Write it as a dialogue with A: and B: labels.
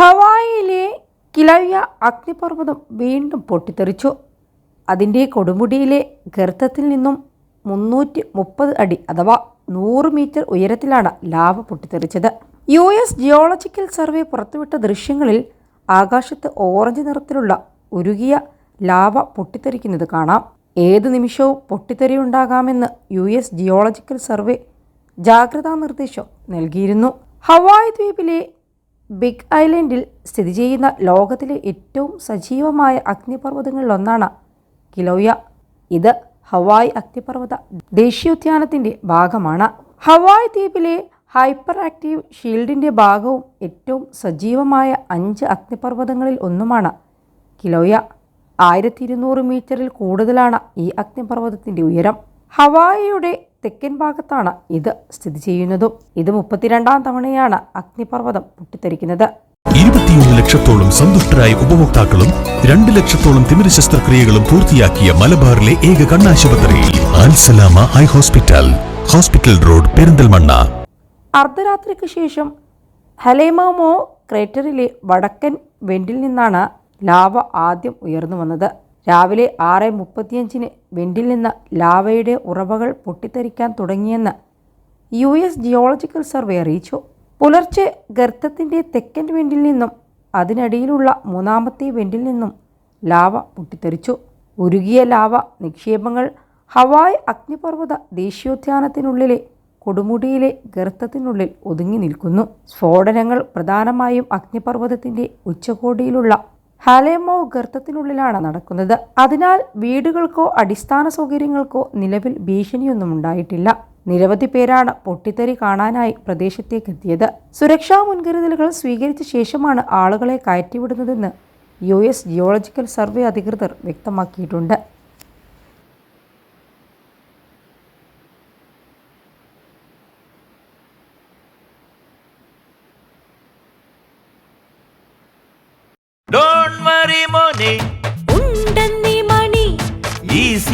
A: ഹവായിയിലെ കിലവ്യ അഗ്നിപർവതം വീണ്ടും പൊട്ടിത്തെറിച്ചു. അതിന്റെ കൊടുമുടിയിലെ ഗർത്തത്തിൽ നിന്നും മുന്നൂറ്റി മുപ്പത് അടി അഥവാ നൂറ് മീറ്റർ ഉയരത്തിലാണ് ലാവ പൊട്ടിത്തെറിച്ചത്. യു എസ് ജിയോളജിക്കൽ സർവേ പുറത്തുവിട്ട ദൃശ്യങ്ങളിൽ ആകാശത്ത് ഓറഞ്ച് നിറത്തിലുള്ള ഉരുകിയ ലാവ പൊട്ടിത്തെറിക്കുന്നത് കാണാം. ഏത് നിമിഷവും പൊട്ടിത്തെറിയുണ്ടാകാമെന്ന് യു എസ് ജിയോളജിക്കൽ സർവേ ജാഗ്രതാ നിർദ്ദേശം നൽകിയിരുന്നു. ഹവായ് ദ്വീപിലെ ബിഗ് ഐലൻഡിൽ സ്ഥിതി ചെയ്യുന്ന ലോകത്തിലെ ഏറ്റവും സജീവമായ അഗ്നിപർവതങ്ങളിലൊന്നാണ് കിലോയ. ഇത് ഹവായ് അഗ്നിപർവത ദേശീയോദ്യാനത്തിന്റെ ഭാഗമാണ്. ഹവായ് ദ്വീപിലെ ഹൈപ്പർ ആക്റ്റീവ് ഷീൽഡിന്റെ ഭാഗവും ഏറ്റവും സജീവമായ അഞ്ച് അഗ്നിപർവതങ്ങളിൽ ഒന്നുമാണ് കിലോയ. ആയിരത്തി ഇരുന്നൂറ് മീറ്ററിൽ കൂടുതലാണ് ഈ അഗ്നിപർവതത്തിന്റെ ഉയരം. ഹവായിയുടെ തെക്കൻ ഭാഗത്താണ് ഇത് സ്ഥിതി ചെയ്യുന്നതും. ഇത് മുപ്പത്തിരണ്ടാം തവണയാണ് അഗ്നിപർവതം പൊട്ടിത്തെറിക്കുന്നത്.
B: ഇരുപത്തിയൊന്ന് ലക്ഷത്തോളം സന്തുഷ്ടരായ ഉപഭോക്താക്കളും രണ്ട് ലക്ഷത്തോളം തിമിര ശസ്ത്രക്രിയകളും പൂർത്തിയാക്കിയ മലബാറിലെ ഏക കണ്ണാശുപത്രി Al Salama eye hospital hospital road Perinthalmanna.
A: അർദ്ധരാത്രിക്ക് ശേഷം ഹലേമോമോ ക്രേറ്ററിലെ വടക്കൻ വെന്റിൽ നിന്നാണ് ലാവ ആദ്യം ഉയർന്നു വന്നത്. രാവിലെ ആറ് മുപ്പത്തിയഞ്ചിന് വെൻഡിൽ നിന്ന് ലാവയുടെ ഉറവകൾ പൊട്ടിത്തെറിക്കാൻ തുടങ്ങിയെന്ന് യു എസ് ജിയോളജിക്കൽ സർവേ അറിയിച്ചു. പുലർച്ചെ ഗർത്തത്തിന്റെ തെക്കൻ വെൻഡിൽ നിന്നും അതിനടിയിലുള്ള മൂന്നാമത്തെ വെൻഡിൽ നിന്നും ലാവ പൊട്ടിത്തെറിച്ചു. ഉരുകിയ ലാവ നിക്ഷേപങ്ങൾ ഹവായ് അഗ്നിപർവത ദേശീയോദ്യാനത്തിനുള്ളിലെ കൊടുമുടിയിലെ ഗർത്തത്തിനുള്ളിൽ ഒതുങ്ങി നിൽക്കുന്നു. സ്ഫോടനങ്ങൾ പ്രധാനമായും അഗ്നിപർവതത്തിന്റെ ഉച്ചകോടിയിലുള്ള ഹാലേമോ ഗർത്തത്തിനുള്ളിലാണ് നടക്കുന്നത്. അതിനാൽ വീടുകൾക്കോ അടിസ്ഥാന സൗകര്യങ്ങൾക്കോ നിലവിൽ ഭീഷണിയൊന്നും ഉണ്ടായിട്ടില്ല. നിരവധി പേരാണ് പൊട്ടിത്തെറി കാണാനായി പ്രദേശത്തേക്ക് എത്തിയത് സുരക്ഷാ മുൻകരുതലുകൾ സ്വീകരിച്ച ശേഷമാണ് ആളുകളെ കയറ്റിവിടുന്നതെന്ന് യു എസ് ജിയോളജിക്കൽ സർവേ അധികൃതർ വ്യക്തമാക്കിയിട്ടുണ്ട്.